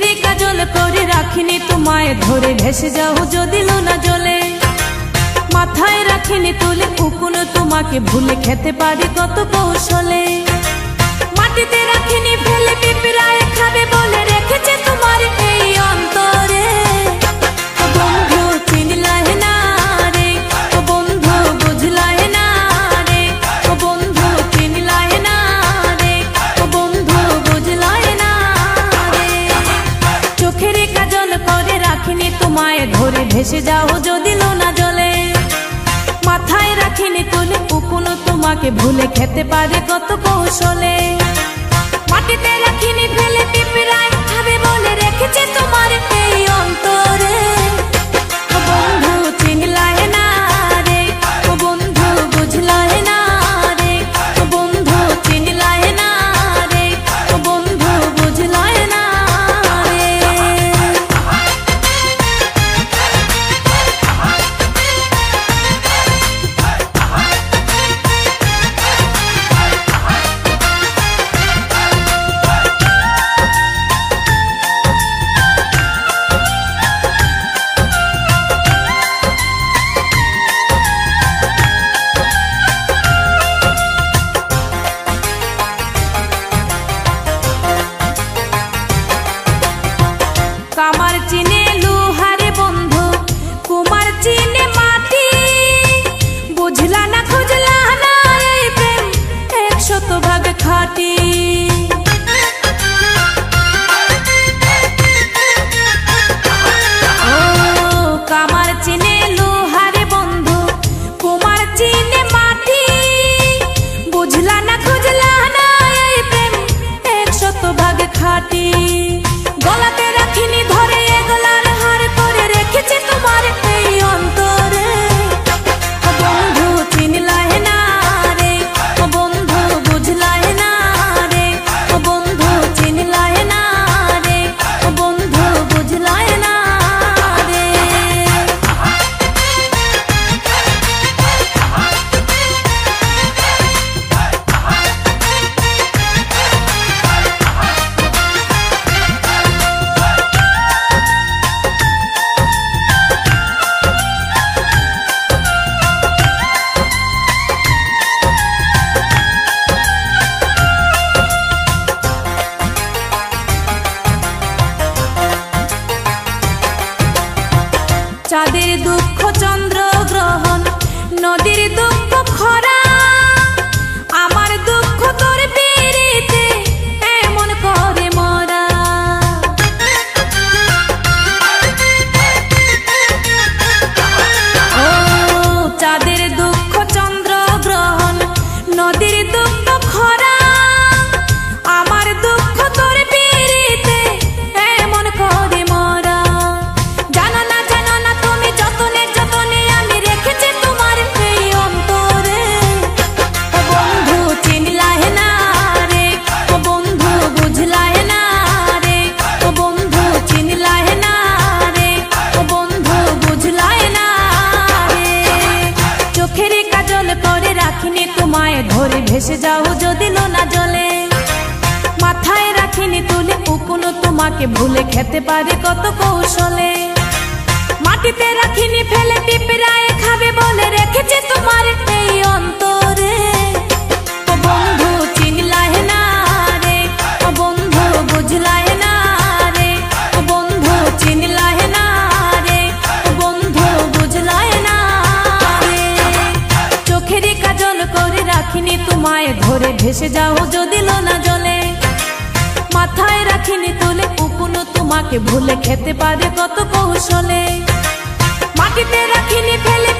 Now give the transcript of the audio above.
কাজল করে রাখিনি, তোমায় ধরে ভেসে যাও যদি লোনা জলে। মাথায় রাখিনি তুলে কুকুন তোমাকে ভুলে খেতে পারি কত কৌশলে। মাটিতে রাখিনি ফেলে, পিঁপড়ায় খাবে বলে রেখেছে তোমার এই ভেসে যাও যদি লোনা জলে। মাথায় রাখিনি তুলে উকুনো তোমাকে ভুলে খেতে পারে কত কৌশলে। মাটিতে চিনে লোহারে বন্ধু, কুমার চিনে মাটি। বুঝলা না, খুঁজলা না এই প্রেম একশত ভাগ খাটি। কামার চিনে লোহারে বন্ধু, কুমার চিনে মাটি। বুঝলা না, খুঁজলা না এই প্রেম একশত ভাগ খাটি। গলাতে রাখিনি ধরে চাঁদের দুঃখ চন্দ্র তোমাকে ভুলে খেতে পারে কত কৌশলে। মাটিতে রাখিনি, ফেলে পিঁপড়ায় খাবে বলে রেখেছে তোমার এই অন্তরে। ও বন্ধু চিনলাহে না রে। ও বন্ধু বুঝলাহে না রে। ও বন্ধু চিনলাহে না রে। ও বন্ধু বুঝলাহে না রে। চোখের কাজল করে রাখিনি, তোমায় ধরে ভেসে যাও যদি লোনা জলে। মাথায় রাখিনি তোলে কুকুন তোমাকে ভুলে খেতে পারে কত কৌশলে। মাটিতে রাখিনি ফেলে